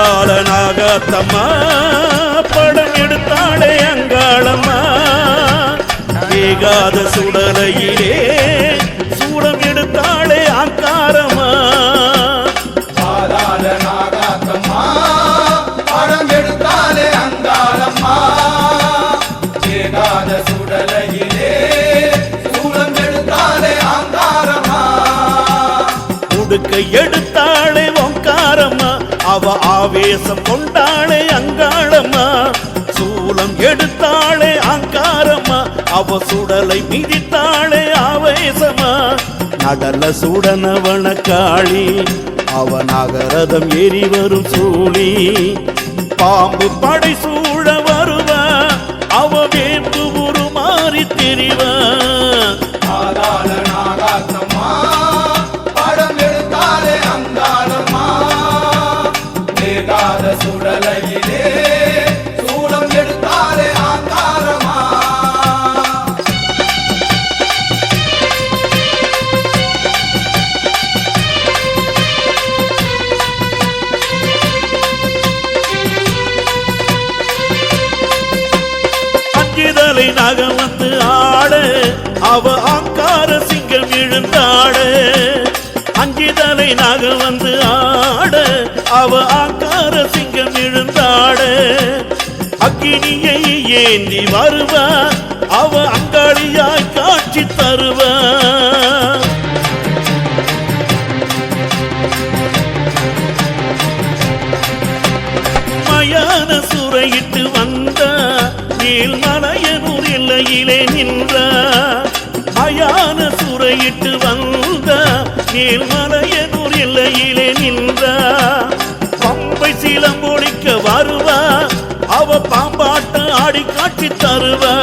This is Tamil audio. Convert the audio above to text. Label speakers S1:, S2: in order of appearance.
S1: பாதாள நாகத்தம்மா படம் எடுத்தாளே அங்காளம்மா. வேகாத சுடலையிலே சூடம் எடுத்தாளே அங்காரம்மா எடுத்தாளே ஓங்காரம்மா. அவ ஆவேசம் கொண்டாளே அங்காளம்மா. சூலம் எடுத்தாளே அங்காரம்மா அவ சுடலை மிதித்தாளே ஆவேசமா நடல சுடனவன காளி அவ நகரதம் ஏறி வரும் சூழி பாம்பு படை சூழ வருவ அவ வேம்பு உருமாறி தெரிவா.
S2: ஏகாத சுடலையிலே சூலம் எடுத்தாலே ஆங்காரமா?
S1: அஞ்சுதலை நகம் வந்து ஆட அவ ஆங்கார சிங்கம் எழுந்தாட அஞ்சுதலை நகம் வந்து ஆட அவ ஆக்கார சிங்கம் எழுந்தாட அக்கினியை ஏந்தி வருவா அவ அங்காளியாய் காட்சி தருவா. மயான சுரையிட்டு வந்த நீள்மலையனூர் எல்லையிலே நின்ற. மயான சுரையிட்டு வந்த நீள்மலையனூர் எல்லையிலே நின்ற. ஆடி காட்டி தருவா.